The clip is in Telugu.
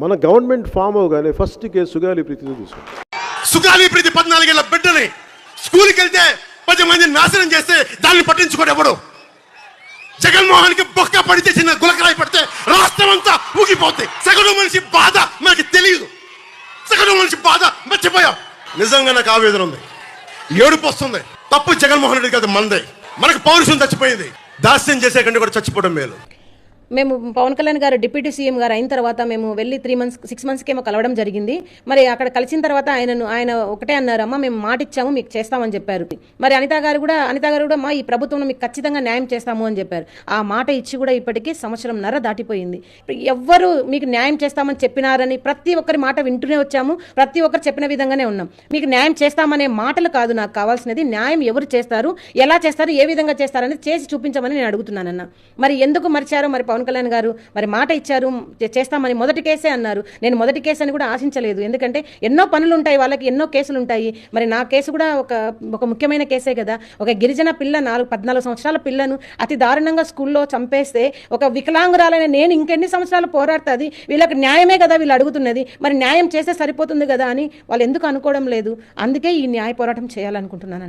మన గవర్నమెంట్ ఫామ్ అవగానే ఫస్ట్ కేసు సుగాలి ప్రీతిని తీసుకుంటాం సుగాలి ప్రీతి పద్నాలుగేళ్ళ బిడ్డని స్కూల్కి వెళ్తే పది మంది నాశనం చేస్తే దాన్ని పట్టించుకోడు ఎవడు? జగన్మోహన్కి బొక్క పడితే చిన్న గులకరాయి పడితే రాష్ట్రం అంతా ఊగిపోతుంది సగటు మనిషి బాధ మనకి తెలియదు సగటు మనిషి బాధ మర్చిపోయాం. నిజంగా నాకు ఆవేదన ఉంది. ఏడుపు వస్తుంది. తప్పు జగన్మోహన్ రెడ్డి కాదు మందే మనకు పౌరుషం చచ్చిపోయింది. దాస్యం చేసే కంటే కూడా చచ్చిపోవడం మేలు. మేము పవన్ కళ్యాణ్ గారు డిప్యూటీ సీఎం గారు అయిన తర్వాత మేము వెళ్ళి త్రీ మంత్స్ సిక్స్ మంత్స్కి ఏమో కలవడం జరిగింది. మరి అక్కడ కలిసిన తర్వాత ఆయనను ఆయన ఒకటే అన్నారు అమ్మ మేము మాట ఇచ్చాము మీకు చేస్తామని చెప్పారు. మరి అనిత గారు కూడా అనిత గారు కూడా మా ఈ ప్రభుత్వంలో మీకు ఖచ్చితంగా న్యాయం చేస్తాము అని చెప్పారు. ఆ మాట ఇచ్చి కూడా ఇప్పటికీ సంవత్సరం నర దాటిపోయింది. ఎవ్వరు మీకు న్యాయం చేస్తామని చెప్పినారని ప్రతి ఒక్కరి మాట వింటూనే వచ్చాము. ప్రతి ఒక్కరు చెప్పిన విధంగానే ఉన్నాం. మీకు న్యాయం చేస్తామనే మాటలు కాదు నాకు కావాల్సినది. న్యాయం ఎవరు చేస్తారు ఎలా చేస్తారు ఏ విధంగా చేస్తారని చేసి చూపించమని నేను అడుగుతున్నానన్న. మరి ఎందుకు మరిచారో మరి పవన్ కళ్యాణ్ గారు మరి మాట ఇచ్చారు చే- చేస్తామని మొదటి కేసే అన్నారు. నేను మొదటి కేసు అని కూడా ఆశించలేదు. ఎందుకంటే ఎన్నో పనులు ఉంటాయి వాళ్ళకి ఎన్నో కేసులు ఉంటాయి మరి నా కేసు కూడా ఒక ఒక ముఖ్యమైన కేసే కదా. ఒక గిరిజన పిల్ల నాలుగు పద్నాలుగు సంవత్సరాల పిల్లను అతి దారుణంగా స్కూల్లో చంపేస్తే ఒక వికలాంగురాలైన నేను ఇంకెన్ని సంవత్సరాలు పోరాడుతుంది? వీళ్ళకి న్యాయమే కదా వీళ్ళు అడుగుతున్నది. మరి న్యాయం చేస్తే సరిపోతుంది కదా అని వాళ్ళు ఎందుకు అనుకోవడం లేదు? అందుకే ఈ న్యాయ పోరాటం చేయాలనుకుంటున్నాను.